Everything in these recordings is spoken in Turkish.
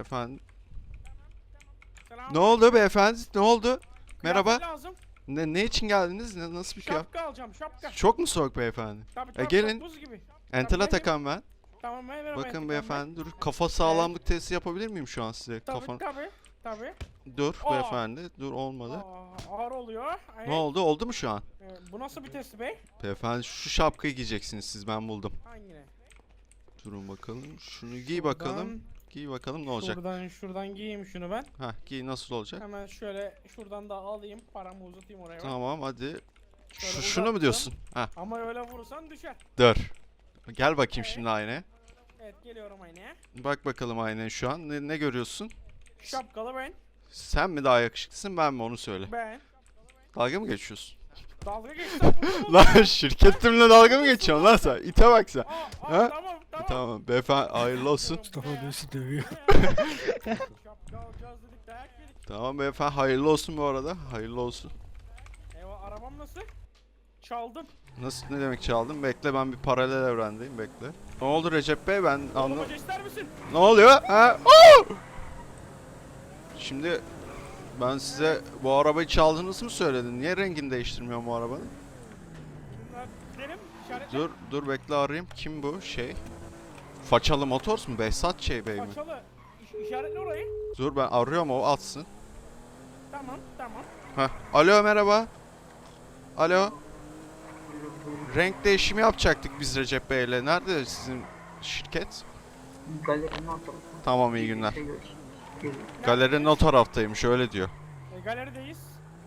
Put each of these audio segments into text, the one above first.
Efendim. Ne oldu beyefendi? Ne oldu? Merhaba. Lazım. Ne, ne için geldiniz? Ne, nasıl bir kıyafet? Şapka alacağım şapka. Çok mu soğuk beyefendi? Tabii E, tabii gelin. buz gibi. Entel Tabii, Atakan ben. Tamam merhaba. Bakın Entel beyefendi dur. Kafa sağlamlık testi yapabilir miyim şu an size? ben. Tabii Kafan. tabii. Tabii. Dur Aa. beyefendi. Dur olmadı. Aa, ağır oluyor. Evet. Ne oldu? Oldu mu şu an? Ee, bu nasıl bir testi bey? Beyefendi şu şapkayı giyeceksiniz siz ben buldum. Hangine? Durun bakalım. Şunu giy bakalım. Giy bakalım ne olacak? Şuradan şuradan giyeyim şunu ben. Hah giy nasıl olacak? Hemen şöyle şuradan da alayım. Paramı uzatayım oraya. Tamam hadi. Şöyle Şu, şunu mu uzattım. diyorsun? Hah Ama öyle vurursan düşer. dur. Gel bakayım Evet. şimdi aynaya. Evet geliyorum aynaya. Bak bakalım aynaya şu an. Ne, ne görüyorsun? Şapkalı ben. Sen mi daha yakışıklısın ben mi onu söyle. Ben. Dalga mı geçiyorsun? Dalga geçsen lan şirketimle dalga mı geçiyorsun lan sen? İte bak sen. Aa, aa, Ha? tamam tamam. Tamam beyefendi hayırlı olsun. Mustafa Dövüyor dövüyor. Şapka alacağız dedik dayak yedik. Tamam beyefendi hayırlı olsun bu arada. Hayırlı olsun. Eyvah arabam nasıl? Çaldım. Nasıl ne demek çaldın? Bekle ben bir paralel evrendeyim bekle. Ne oldu Recep Bey ben anlamadım. Arabacı ister misin? Ne oluyor? Ha? Oo! Şimdi ben size bu arabayı çaldığınızı mı söyledin? Niye rengini değiştirmiyor bu arabanın? Dur dur bekle arayayım. Kim bu şey? Façalı Motors mu? Behzat şey Bey mi? Paçalı. İş, işaretle orayı. Dur ben arıyorum o atsın. Tamam tamam. Heh. Alo merhaba. Alo. Renk değişimi yapacaktık biz Recep Bey'le. Nerede sizin şirket? Galerinin o tarafı. Tamam iyi günler. Şey gör- geliyor. Galerinin o taraftaymış öyle diyor. E, galerideyiz.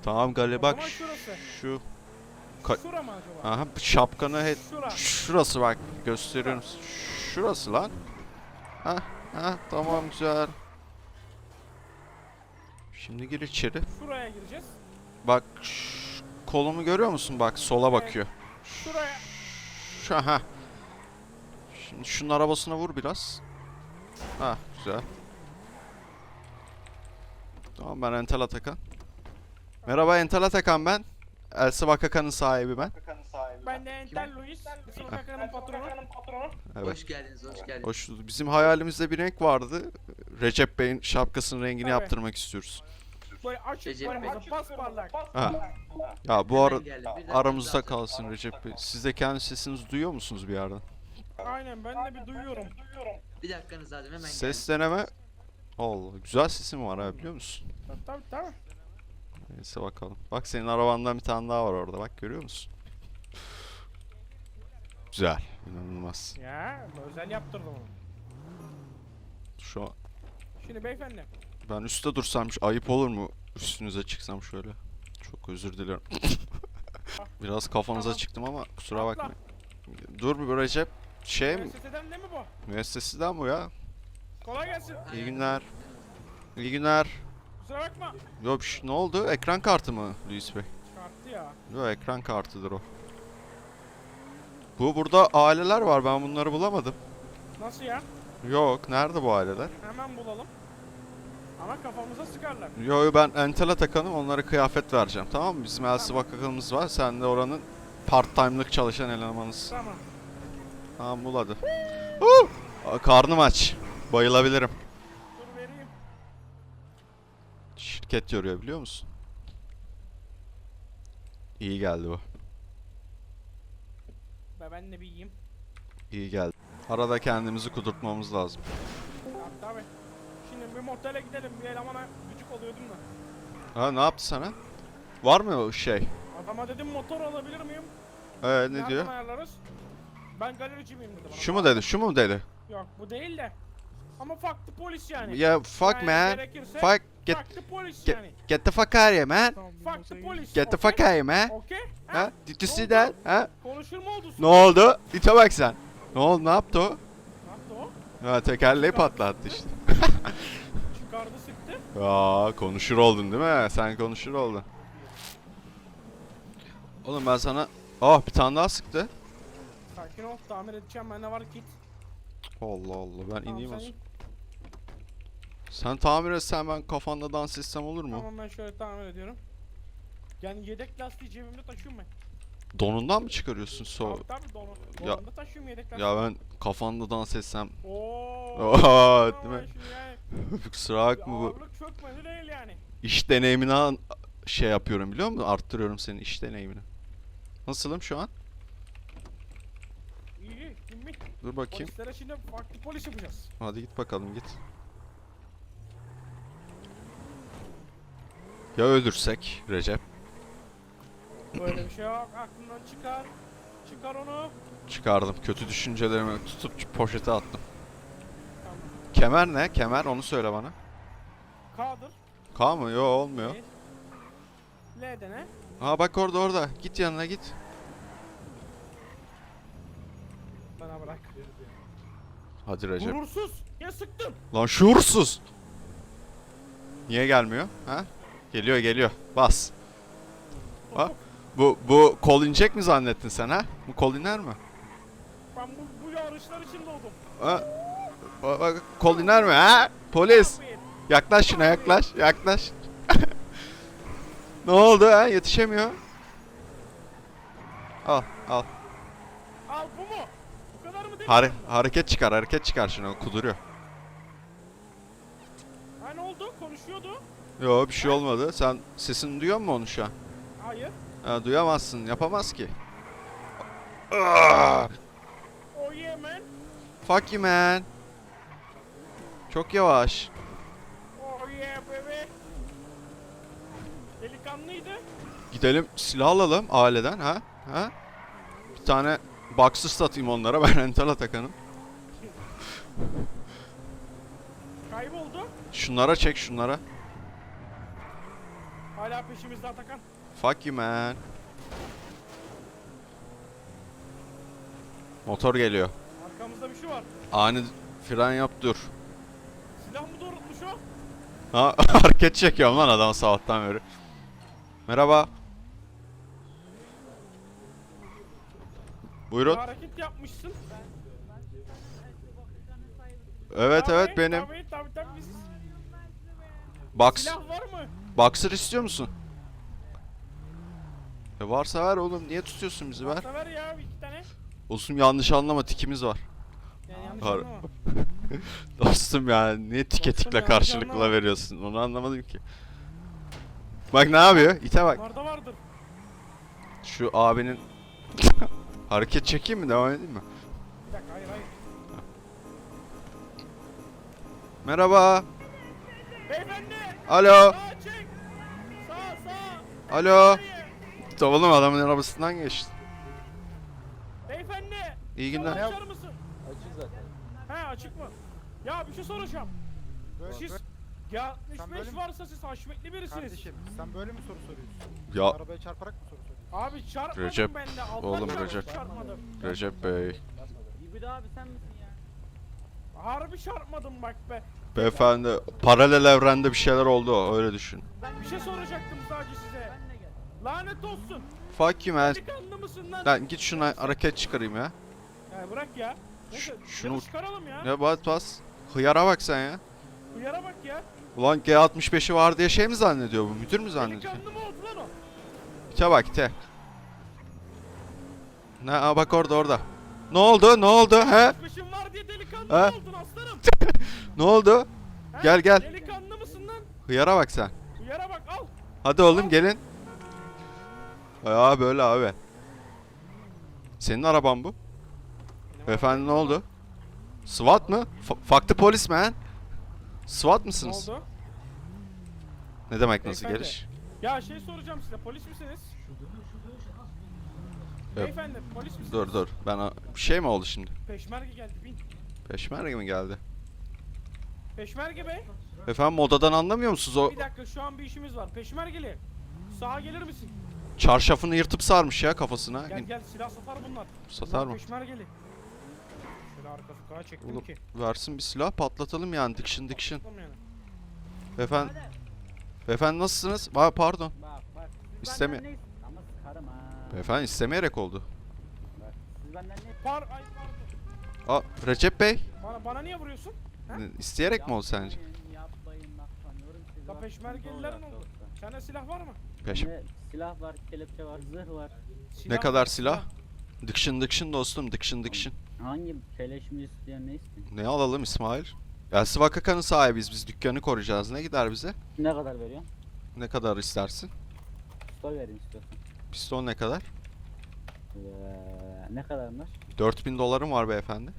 Tamam galeri bak şurası. şu Ka- Şura mı acaba? aha şapkanı he- Şura. şurası bak gösteriyorum. Şurası lan. Ha ha tamam güzel. Şimdi gir içeri. Şuraya gireceğiz. Bak kolumu görüyor musun? Bak sola bakıyor. Şuraya. Şu ha. Şimdi şunun arabasına vur biraz. Ha güzel. Tamam ben Entel Atakan. Merhaba Entel Atakan ben. Elsi Bakakan'ın sahibi ben. Ben de Entel Luis. Sıvı kakanın patronu. Evet. Hoş geldiniz, hoş geldiniz. Hoş bulduk. Bizim hayalimizde bir renk vardı. Recep Bey'in şapkasının rengini Tabii. yaptırmak istiyoruz. Böyle açık Recep kırmızı pasparlak. Ha. Ya bu Hemen ara geldim, aramızda zaten. kalsın Recep Bey. Siz de kendi sesinizi duyuyor musunuz bir yerden? Aynen ben de bir duyuyorum. Bir dakikanız zaten hemen Ses deneme. Allah güzel sesim var ha biliyor musun? Tabii tabii tabii. Neyse bakalım. Bak senin arabandan bir tane daha var orada. Bak görüyor musun? Güzel. İnanılmaz. Ya özel yaptırdım onu. Şu an Şimdi beyefendi. ben üstte dursam ayıp olur mu? Üstünüze çıksam şöyle. Çok özür dilerim. Biraz kafanıza Tamam. çıktım ama kusura bakmayın. Dur bir Recep. Şey mi? Müesseseden mi bu? Müesseseden bu ya. Kolay gelsin. İyi günler. İyi günler. Kusura bakma. Yok şey- ne oldu? Ekran kartı mı Luis Bey? Çıkarttı ya. Yok ekran kartıdır o. Bu burada aileler var ben bunları bulamadım. Nasıl ya? Yok nerede bu aileler? Hemen bulalım. Ama kafamıza sıkarlar. Yo yo, ben Entel Atakan'ım onlara kıyafet vereceğim tamam mı? Bizim Elsi Bakakan'ımız var sen de oranın part time'lık çalışan elemanısın. Tamam. Tamam bul hadi. Karnım aç. Bayılabilirim. Dur vereyim. Şirket yoruyor biliyor musun? İyi geldi bu. Be ben de bir yiyeyim. İyi geldi. Arada kendimizi kudurtmamız lazım. Tabii tabii. Şimdi bir motele gidelim. Bir elemana gıcık oluyordum da. Ha ne yaptı sana? Var mı o şey? Adama dedim motor alabilir miyim? Ee ne Nereden diyor? ayarlarız? Ben galerici miyim dedi bana. Şu mu dedi? Şu mu dedi? Yok bu değil de. Ama farklı polis yani. Yeah, fuck Yani man. gerekirse Fuck get Farklı polis get, yani. get the fuck out of here man. Farklı polis. Get the fuck out of here man. Okey? Ha? Did you see that? Ha? Konuşur mu oldu? Ne oldu? İte bak sen. Ne oldu? Ne yaptı o? Ne yaptı o? Ha tekerleği patlattı işte. Çıkardı sıktı. Aa konuşur oldun değil mi? Sen konuşur oldun. Oğlum ben sana... Ah bir tane daha sıktı. Sakin ol tamir edeceğim bende var kit. Allah Allah ben Tamam, ineyim o sen tamir etsen ben kafanda dans etsem olur mu? Tamam ben şöyle tamir ediyorum. Yani yedek lastiği cebimde taşıyorum ben. Donundan mı çıkarıyorsun so? Tabii tabii donu. Ya- Donumda taşıyorum yedek lastiği. Ya ben kafanda dans etsem. Oo. Oo, tamam, değil mi? Kusura bakma bu Ağırlık çökmedi değil yani. iş deneyimini an- şey yapıyorum biliyor musun? Arttırıyorum senin iş deneyimini. Nasılım şu an? İyi iyi. Kimmi? Dur bakayım. Polislere şimdi farklı polis yapacağız. Hadi git bakalım git. Ya ölürsek Recep? Böyle bir şey yok. Aklından çıkar. Çıkar onu. Çıkardım. Kötü düşüncelerimi tutup poşete attım. Tamam. Kemer ne? Kemer onu söyle bana. K'dır. K mı? Yo olmuyor. L'de ne? Ha bak orada orada. Git yanına git. Bana bırak. Hadi Recep. Gurursuz. Ya sıktım. Lan şuursuz. Niye gelmiyor? Ha? Geliyor geliyor. Bas. Ha? Bu bu kol inecek mi zannettin sen ha? Bu kol iner mi? Ben bu, bu yarışlar için doğdum. Ha? Bak, bak, kol iner mi ha? Polis. Yaklaş şuna yaklaş. Yaklaş. ne oldu ha? Yetişemiyor. Al al. Al bu mu? Bu kadar mı değil? Hare hareket çıkar hareket çıkar şuna kuduruyor. Ha ne oldu? Konuşuyordu. Yo bir şey olmadı. Sen sesini duyuyor musun onu şu an? Hayır. Ha, duyamazsın. Yapamaz ki. Ah! Oh yeah man. Fuck you man. Çok yavaş. Oh yeah baby. Delikanlıydı. Gidelim silah alalım aileden ha? Ha? Bir tane boxer satayım onlara ben rental atakanım. Kayboldu. Şunlara çek şunlara. Hala peşimizde Atakan. Fuck you man. Motor geliyor. Arkamızda bir şey var. Ani fren yap dur. Silah mı doğrultmuş o? Ha hareket çekiyorum lan adam sabahtan beri. Merhaba. Buyurun. Hareket yapmışsın. Evet evet benim. Tabii tabii tabii. Box, Silah var mı? Boxer istiyor musun? E varsa ver oğlum. Niye tutuyorsun bizi ver? Varsa ver ya iki tane. Olsun yanlış anlama tikimiz var. Yani yanlış Har- anlama. Dostum ya niye tike Dostum tikle yanlış karşılıklı anlama. veriyorsun? Onu anlamadım ki. Bak ne yapıyor? İte bak. Bunlarda vardır. Şu abinin hareket çekeyim mi? Devam edeyim mi? Bir dakika hayır hayır. Merhaba. Beyefendi. Alo. Sağ. Alo. Hayır. Oğlum adamın arabasından geçti. Beyefendi. İyi günler. açar mısın? Açık zaten. He açık mı? Ya bir şey soracağım. Böyle, Siz böyle- ya Sen 65 böyle mi- varsa siz haşmetli birisiniz. Kardeşim sen böyle mi soru soruyorsun? Ya Arabaya çarparak mı soru soruyorsun? Abi çarpmadım Recep, ben de. Allah oğlum Recep. Çarpmadım. Recep Bey. İbri abi sen misin ya? Harbi çarpmadım bak be. Beyefendi paralel evrende bir şeyler oldu öyle düşün. Bir şey soracaktım sadece size. Ben. Lanet olsun. Fuck you man. Delikanlı mısın lan? Lan git şuna hareket çıkarayım ya. Ya bırak ya. Neyse Ş- şunu çıkaralım ya. Ya bas bas. Hıyara bak sen ya. Uyara bak ya. Ulan G65'i var diye şey mi zannediyor bu? Müdür mü zannediyor? Delikanlı mı oldu lan o? İte bak ite. Ne aa bak orada orada. Ne oldu? Ne oldu? He? Peşin var diye delikanlı Ha? mı oldun aslanım? Ne oldu? He? Gel, gel. Delikanlı mısın lan? Hıyara bak sen. Uyara bak al. Hadi oğlum gelin. Ya böyle abi. Senin araban bu. Efendim ne oldu? SWAT mı? F fuck the police man. SWAT Ne mısınız? oldu? Ne demek nasıl Beyefendi. geliş? Ya şey soracağım size polis misiniz? Beyefendi polis misiniz? Dur dur. Ben a- bir şey mi oldu şimdi? Peşmerge geldi bin. Peşmerge mi geldi? Peşmerge bey. Efendim modadan anlamıyor musunuz o Bir dakika şu an bir işimiz var. Peşmergeli. Sağa gelir misin? çarşafını yırtıp sarmış ya kafasına. Gel gel silah satar bunlar. Satar Bunlar mı? Peşmergeli. Şöyle arka sokağa çektim Oğlum, ki. Versin bir silah patlatalım yani dikşin dikşin. Yani. Efendim, efendim nasılsınız? Aa, pardon. Bak bak. Siz İstemi- benden ne Ama sıkarım ha. Efendim istemeyerek oldu. Bak siz benden ne Par ay pardon. Aa Recep Bey Bana, bana niye vuruyorsun? Ha? ne- isteyerek mi oldu sence? La bak, peşmergelilerin doğru, oldu. Sende silah var mı? Peş Ne, silah var, kelepçe var, zırh var. Silah kadar silah? Dıkşın dıkşın dostum dıkşın dıkşın. Hangi keleş mi isteyen ne istiyor? Ne alalım İsmail? Ya Sıvakaka'nın sahibiyiz biz dükkanı koruyacağız. Ne gider bize? Ne kadar veriyorsun? Ne kadar istersin? Stol vereyim istiyorsan. Piston ne kadar? Ee, ne kadarmış? 4000 dolarım var beyefendi.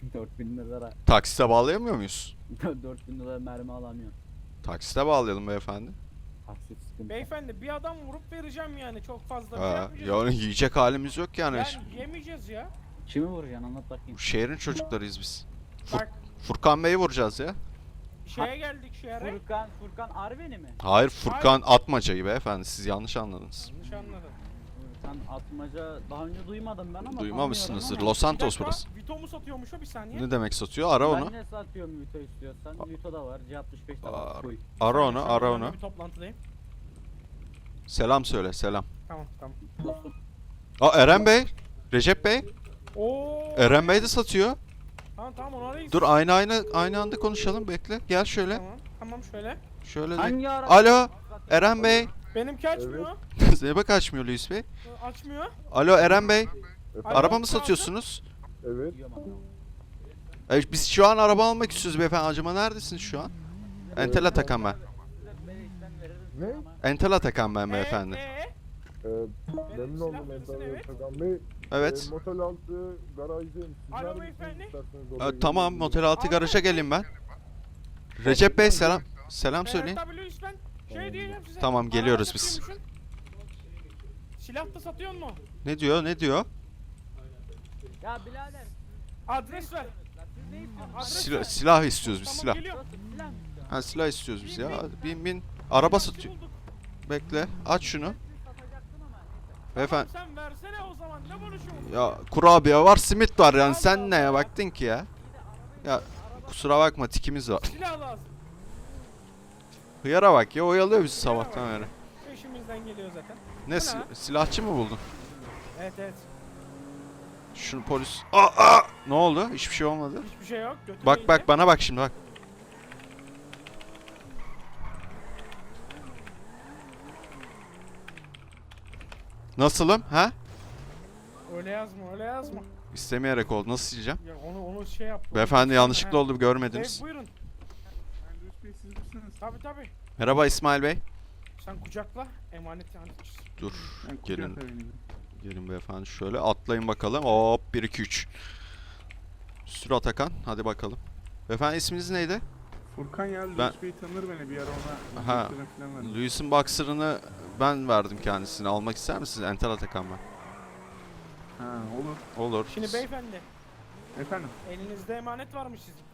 4000 lira. Taksite bağlayamıyor muyuz? 4000 lira mermi alamıyorum. Taksite bağlayalım beyefendi. Taksit sıkıntı. Beyefendi bir adam vurup vereceğim yani çok fazla bir şey Ha, yapmayacağız. yani yiyecek halimiz yok yani. Yani yemeyeceğiz ya. Kimi vuracaksın anlat bakayım. Şehrin çocuklarıyız biz. Fur- Bak Furkan Bey'i vuracağız ya. şeye geldik şehre. Furkan, Furkan Arveni mi? Hayır Furkan Atmaca'yı beyefendi siz yanlış anladınız. Yanlış anladın. Furkan Atmaca daha önce duymadım ben ama Duymamışsınızdır. Los Bir Santos dakika, burası. Vito mu satıyormuş o bir saniye? Ne demek satıyor? Ara onu. Ben ne satıyorum Vito istiyorsan. Vito da var, C65 de var. Full. Ara onu, ara şu an onu. ben Bir toplantıdayım. Selam söyle, selam. Tamam tamam. Aa Eren Bey, Recep Bey. Oo. Eren Bey de satıyor. Tamam tamam onu arayız. Dur aynı aynı aynı anda konuşalım. Bekle. Gel şöyle. Tamam tamam şöyle. Şöyle de. Hangi ara? Alo, Eren Bey. Benimki açmıyor. Ne bak açmıyor Luis Bey. Ee, Açmıyor. Alo Eren Bey. Alo, Araba mı satıyorsunuz? Evet. E, biz şu an araba almak istiyoruz beyefendi. Acaba neredesiniz şu an? Entel Atakan ben. Ne? Entel Atakan ben beyefendi. Ee, ee? Ee, memnun oldum Ender evet. Takan Bey. Evet. Ee, motel altı garajdayım. Siz Alo neredesiniz beyefendi. isterseniz E, oraya tamam motel altı garaja gelin ben. Recep Bey selam. Selam Ee, söyleyin. ben şey diyeceğim size. Tamam, Araba geliyoruz biz. satıyormuşsun. Silah da satıyor mu? Ne diyor? Ne diyor? Ya birader. Adres ver. Siz ne istiyorsunuz? Adres Silah, ver. silah istiyoruz biz Tamam silah. geliyorum. Silah mı? Ha silah istiyoruz biz ya. Bin bin. Araba Silah satıyor. bulduk. Bekle. Aç şunu. Siz satacaktın ama neyse. Beyefendi. Sen versene o zaman ne konuşuyorsun? Ya kurabiye var, simit var yani sen neye baktın ki ya? Ya kusura bakma tikimiz var. Silah lazım. Hıyara bak ya oyalıyor bizi sabahtan beri. Peşimizden geliyor zaten. Ne ha? silahçı mı buldun? Evet evet. Şunu polis... Aa, aa! Ne oldu? Hiçbir şey olmadı. Hiçbir şey yok. Götüne Bak bak bana bak şimdi bak. Nasılım? Ha? Öyle yazma öyle yazma. İstemeyerek oldu. Nasıl sileceğim? Ya onu onu şey yap. Beyefendi yanlışlıkla oldu görmediniz. Buyurun. Tabi tabi. Merhaba İsmail Bey. Sen kucakla emanet yani. Dur. Gelin. Gelin beyefendi şöyle atlayın bakalım. Hop 1 2 3. Sür Atakan. Hadi bakalım. Beyefendi isminiz neydi? Furkan ya Luis Ben- Bey tanır beni bir ara ona Ha. götüren falan verdim. Boxer'ını ben verdim kendisine. Almak ister misiniz? Entel Atakan ben. Ha olur. Olur. Şimdi beyefendi Efendim? elinizde emanet varmış sizin.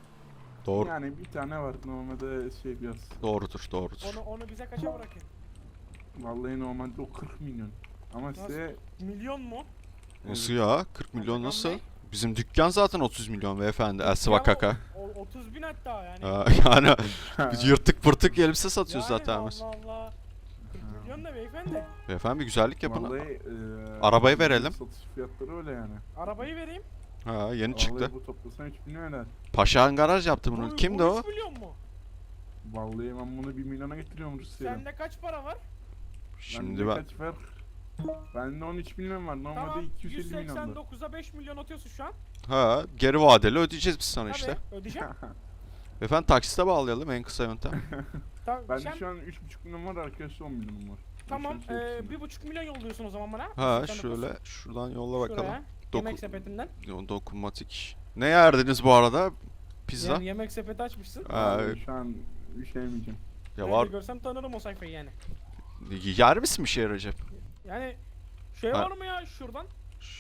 Doğru. Yani bir tane var normalde şey biraz. Doğrudur, doğrudur. Onu onu bize kaça bırakın? Vallahi normalde o 40 milyon. Ama Nasıl? size Milyon mu? Nasıl ya? 40 milyon Atakan nasıl? Bey? Bizim dükkan zaten 30 milyon beyefendi. O- o- 30 bin hatta yani. Ha, yani biz yırtık pırtık elbise satıyoruz Yani zaten biz. Allah Allah. 40 milyon da beyefendi. Beyefendi bir güzellik yapın. Vallahi eee, Arabayı verelim. Satış fiyatları öyle yani. Arabayı vereyim. Ha yeni çıktı. Vallahi bu toplasan 3 milyon eder. Paşa'nın garaj yaptı Bu- bunu. bu Kimdi o? 3 milyon mu? Vallahi ben bunu 1 milyona getiriyorum Rusya'ya. Sende kaç para var? Şimdi ben Kaç var? Bende 13 milyon var. Normalde Tamam. 250 milyonda. 189'a 5 milyon atıyorsun şu an. ha geri vadeli ödeyeceğiz biz sana Tabii işte. ödeyeceğim. Beyefendi taksite bağlayalım en kısa yöntem. Tamam. Bende sen- şu an 3,5 milyon var arkadaşlar 10 milyonum var. Tamam. Ee, hepsinde. bir buçuk milyon yolluyorsun o zaman bana. Ha Sen şöyle şuradan yolla bakalım. Şuraya. Doku- Yemek sepetinden. Dokunmatik. Ne yerdiniz bu arada? Pizza. Yani yemek sepeti açmışsın. Ha, Vallahi şu an bir şey yemeyeceğim. ya Nerede var. görsem tanırım o sayfayı yani. Yer misin bir şey Recep? Yani şey Ha. var mı ya şuradan?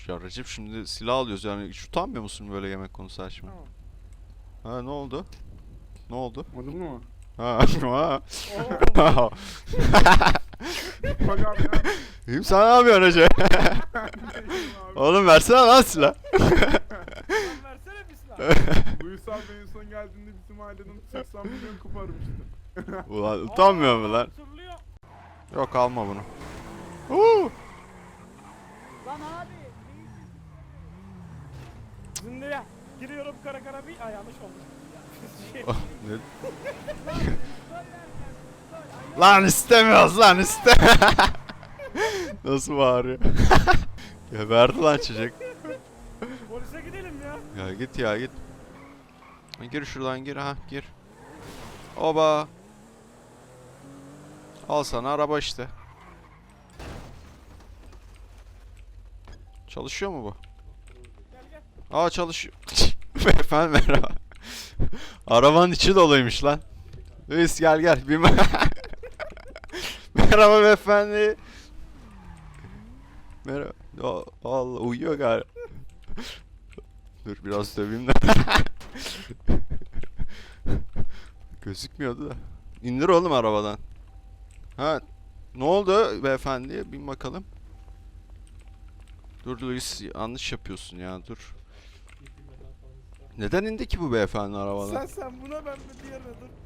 Ya Recep şimdi silah alıyoruz yani hiç utanmıyor musun böyle yemek konusu açma? Tamam. Ha ne oldu? Ne oldu? Anladın mı? Ha. ha. Oo, Bak abi ya. İyiyim sen ne yapıyorsun Recep? Oğlum versene lan silah. lan versene bir silah. En son geldiğinde bizim aileden 80 milyon koparmıştı. Ulan utanmıyor mu lan? Yok alma bunu. Uuu. Lan abi. Şimdi ya. Giriyorum kara kara bir. Ay yanlış oldu. Şey, Ne? Lan istemiyoruz lan iste. Nasıl bağırıyor? Geberdi lan çocuk. Polise gidelim ya. Ya git ya git. Gir şuradan gir ha gir. Oba. Al sana araba işte. Çalışıyor mu bu? Gel gel. Aa çalışıyor. Beyefendi merhaba. Arabanın içi doluymuş lan. Luis gel gel. Bir merhaba beyefendi. Merhaba. Allah uyuyor galiba. Dur biraz döveyim de. Gözükmüyordu da. İndir oğlum arabadan. Ha. Ne oldu beyefendi? Bin bakalım. Dur Luis yanlış yapıyorsun ya dur. Neden indi ki bu beyefendi arabadan? Sen sen buna ben de diğerine dur.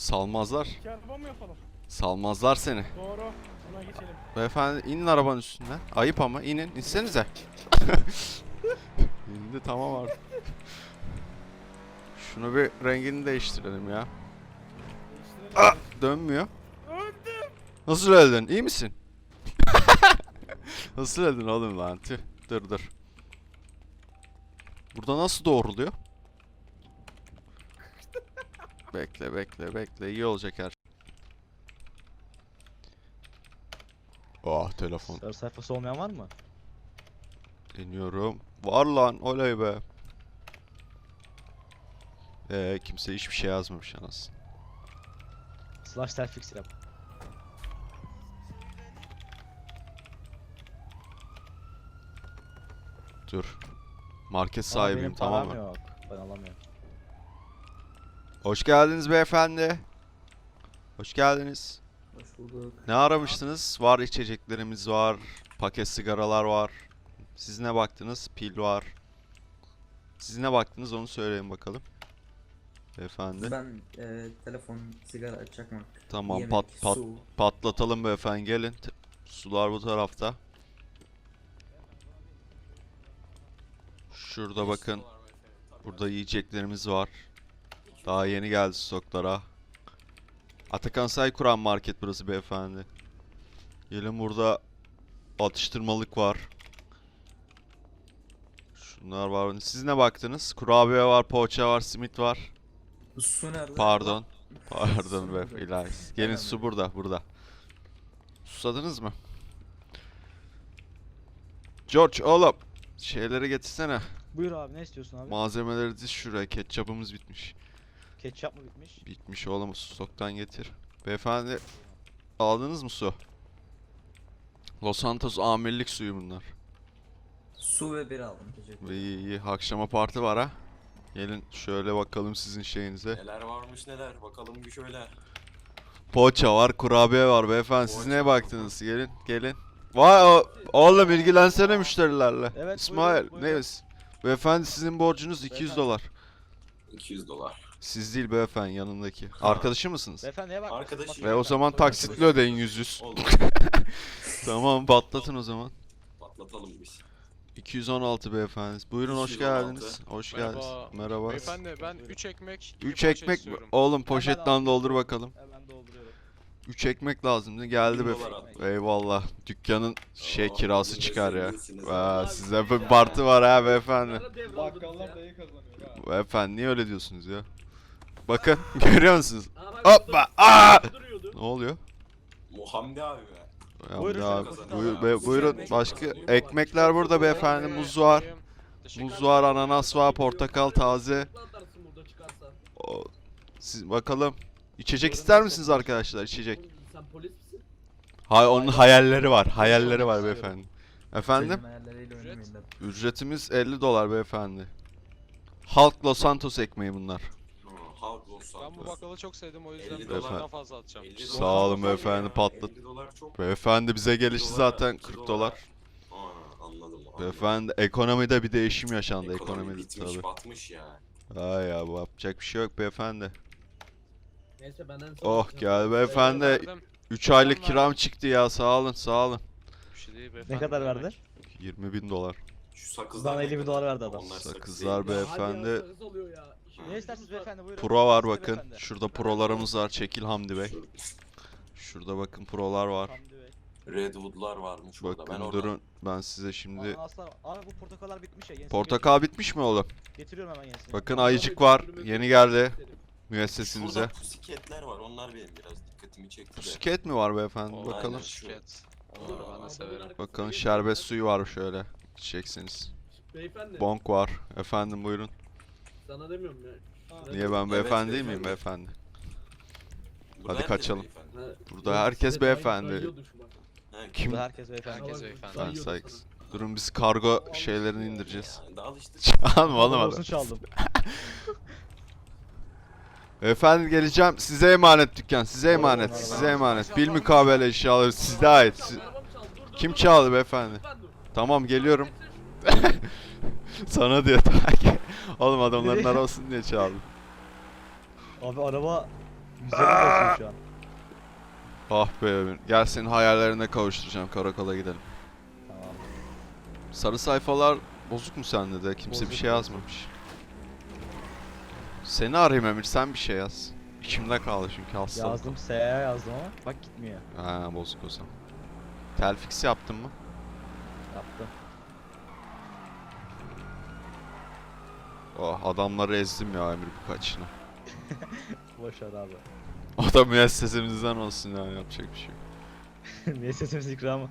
Salmazlar. İki araba mı yapalım? Salmazlar seni. Doğru. Buna geçelim. Beyefendi inin arabanın üstünden. Ayıp ama inin. İnsenize. İndi tamam artık. Şunu bir rengini değiştirelim ya. Değiştirelim. Ah! Dönmüyor. Öldüm. Nasıl öldün? İyi misin? Nasıl öldün oğlum lan? Tüh. Dur dur. Burada nasıl doğruluyor? Bekle bekle bekle. İyi olacak her şey. Oh telefon. Sarı sayfası olmayan var mı? Deniyorum. Var lan oley be. Ee, kimse hiçbir şey yazmamış anasını. Slash selfix yap. Dur. Market Aa, sahibiyim benim tamam param mı? yok. Ben alamıyorum. Hoş geldiniz beyefendi. Hoş geldiniz. Hoş bulduk. Ne aramıştınız? Var içeceklerimiz var. Paket sigaralar var. Siz ne baktınız? Pil var. Siz ne baktınız onu söyleyin bakalım. Beyefendi. Ben e, telefon, sigara, çakmak, Tamam yemek, pat pat su. patlatalım beyefendi gelin. T- Sular bu tarafta. Şurada bakın. Burada yiyeceklerimiz var. Daha yeni geldi stoklara. Atakan Say kuran market burası beyefendi. Gelin burada atıştırmalık var. Şunlar var. Siz ne baktınız? Kurabiye var, poğaça var, simit var. Su nerede? Pardon. Pardon be ilahi. Gelin su burada, burada. Susadınız mı? George oğlum. Şeyleri getirsene. Buyur abi ne istiyorsun abi? Malzemeleri diz şuraya. Ketçapımız bitmiş. Ketçap mı bitmiş? Bitmiş oğlum stoktan getir. Beyefendi aldınız mı su? Los Santos amirlik suyu bunlar. Su ve bir aldım. Teşekkür ederim. İyi iyi akşama parti var ha. Gelin şöyle bakalım sizin şeyinize. Neler varmış neler bakalım bir şöyle. Poğaça var, kurabiye var beyefendi. Siz Poğaça neye var. baktınız? Gelin, gelin. Vay o, oğlum ilgilensene müşterilerle. Evet, İsmail, buyurun, buyurun. neyiz? Beyefendi sizin borcunuz 200 Beyefendi. dolar. 200 dolar. Siz değil beyefendi yanındaki. Arkadaşı mısınız? Beyefendi neye bak? Arkadaşım. Ve o zaman taksitli ödeyin 100 100. Olur. Tamam patlatın o zaman. Patlatalım biz. 216 beyefendi. Buyurun hoş 216. geldiniz. Hoş geldiniz. Merhaba. Merhaba. Beyefendi ben 3 ekmek, 2 3 ekmek mi? istiyorum. Oğlum poşetten doldur bakalım. Hemen dolduruyorum. 3 ekmek lazım? Geldi be. Eyvallah. Dükkanın şey Oo, kirası çıkar ya. ha. size bir parti var ha beyefendi. Bakkallar dayı kazanıyor ha. Beyefendi niye öyle diyorsunuz ya? Bakın görüyor musunuz? Hoppa! Aa! Ne oluyor? Muhamdi abi be. Ya Buyurun, şöyle buyur- be- buyurun başka ekmekler burada beyefendi muz var. Muz var, ananas var, portakal taze. O, siz bakalım. İçecek ister misiniz arkadaşlar? İçecek. Sen polis misin? Hay onun hayalleri var. Hayalleri var beyefendi. Efendim? Senin hayalleriyle oynamayın da. Ücretimiz 50 dolar beyefendi. Halk Los Santos ekmeği bunlar. Los Ben bu Santos. bakkalı çok sevdim o yüzden 50 biraz dolar. daha fazla atacağım. 50 Sağ dolar olun çok beyefendi, ya. patlat- 50 dolar çok. Beyefendi bize gelişi zaten iki 40 dolar. Aa, anladım. anladım. Beyefendi ekonomide bir değişim yaşandı Ekonomi ekonomide bitmiş tabi. batmış ya. Ay ya bu yapacak bir şey yok beyefendi. Neyse benden Oh gel beyefendi. Verdim. 3 aylık kiram çıktı ya sağ olun sağ olun. Bir şey değil Ne kadar demek. verdi? 20 bin dolar. Şu sakızlar. Bana 50 bin dolar verdi adam. Onlar sakız Sakızlar değil. beyefendi. Ne istersiniz beyefendi buyurun. Pro var bakın. beyefendi. Şurada prolarımız var. Çekil Hamdi Bey. Şu- Şurada bakın prolar var. Hamdi Bey. Redwood'lar varmış orada. Ben Bakın orada. durun ben size şimdi Aa, aslan. Abi bu portakallar bitmiş ya. yenisini Portakal bitmiş mi oğlum? get- Getiriyorum hemen yenisini. Bakın ayıcık var. Yeni geldi müessesimize. Şurada pusiketler var. Onlar benim biraz dikkatimi çekti de. Pusket mi var beyefendi? Oo, Bakalım. aynen. Şirket. Ben de severim. Bakın şerbet suyu var şöyle. İçeceksiniz. Beyefendi. Bonk var. Efendim buyurun. Sana demiyorum ya. Niye ben Evet, beyefendi değil miyim beyefendi. beyefendi? Burada Hadi herkes kaçalım. beyefendi. Burada herkes beyefendi. He, Kim? Burada herkes beyefendi. Herkes beyefendi. Ben Sykes. Durun biz kargo şeylerini indireceğiz. Yani, daha alıştık. Alma oğlum adam. Olsun çaldım. Efendim geleceğim. Size emanet dükkan. Size emanet. Size emanet. Bil mukabele eşyaları sizde ait. Kim çaldı beyefendi? Tamam geliyorum. Sana diyor takip. Oğlum adamların arabasını diye çaldım. Abi araba güzel basıyor şu an. Ah be Ömür. Gel senin hayallerine kavuşturacağım. Karakola gidelim. Tamam. Sarı sayfalar bozuk mu sende de? Kimse bir Bozuk, şey bozuk. yazmamış. Seni arayayım Emir sen bir şey yaz. İçimde kaldı çünkü hastalık. Yazdım S'ye yazdım ama bak gitmiyor. Ha bozuk o zaman. Telfix yaptın mı? Yaptım. Oh adamları ezdim ya Emir birkaçını. Boş ver abi. O da müessesemizden olsun yani yapacak bir şey yok. Niye sesimiz ikramı?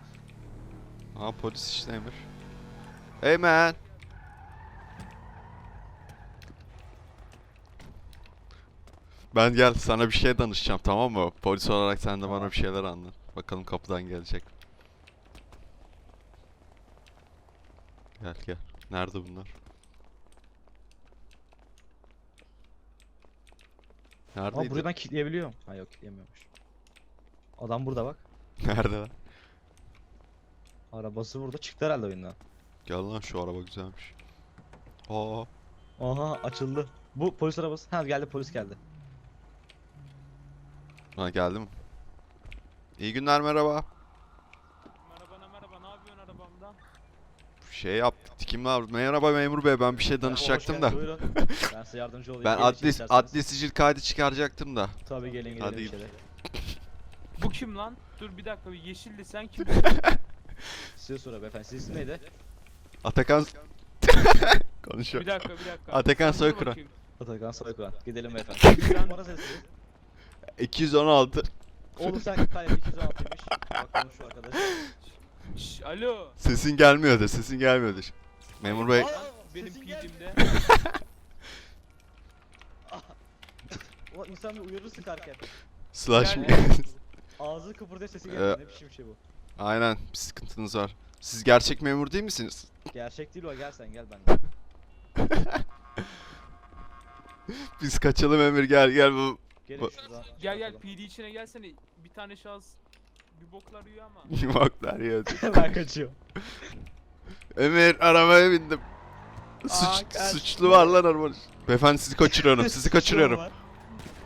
Ha polis işte Emir. Hey man. Ben gel sana bir şey danışacağım tamam mı? Polis olarak sen de bana bir şeyler anlat. Bakalım kapıdan gelecek. Gel gel. Nerede bunlar? Neredeydi? burayı ben kilitleyebiliyorum. Ha yok kilitleyemiyormuş. Adam burada bak. Nerede lan? Arabası burada çıktı herhalde oyundan. Gel lan şu araba güzelmiş. Aa, Aha açıldı. Bu polis arabası. Ha geldi polis geldi. ha geldi mi? İyi günler merhaba. Merhaba merhaba ne yapıyorsun arabamda? Şey yaptık. Dikim var. Merhaba memur bey ben bir şey danışacaktım da. Buyurun. Ben size yardımcı olayım. Ben Gelin adli, adli sicil kaydı çıkaracaktım da. Tabii gelin gelin Hadi içeri. Bu kim lan? Dur bir dakika bir yeşilli sen kim? Size sonra beyefendi. Sizin isim neydi? Atakan konuşuyor. bir dakika bir dakika. Atakan Dur Soykuran. bakayım. Atakan Soykuran. Gidelim beyefendi. Sen- Numara sesi. 216. Oğlum sen kayıp 216'ymış. Bakalım şu arkadaş. Şş, alo. Sesin gelmiyordu, sesin gelmiyordu. Memur bey, Aa, Benim sesin geldi. PD'mde. Ulan insan bir uyarır sıkarken. slash Gel. Ağzı kıpırdıyor sesi Ee, geldi. Ne biçim şey bu? Aynen, bir sıkıntınız var. Siz gerçek memur değil misiniz? Gerçek değil o gel sen gel benden. Biz kaçalım Emir gel gel bu. Gelin Bu- şuradan. Gel gel PD içine gelsene. Bir tane şahıs bir boklar yiyor ama. Yumaklar ya. ben kaçıyorum. Emir arabaya bindim. Aa, Suç, kaç. suçlu var lan araba. Beyefendi sizi kaçırıyorum, sizi kaçırıyorum.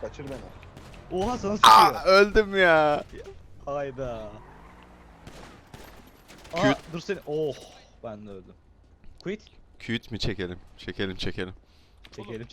Kaçır beni. Oha sana Aa, sıkıyor. öldüm ya. Hayda. Aa Küt. dur seni. Oh ben de öldüm. Quit. Küt mü çekelim? Çekelim çekelim. Çekelim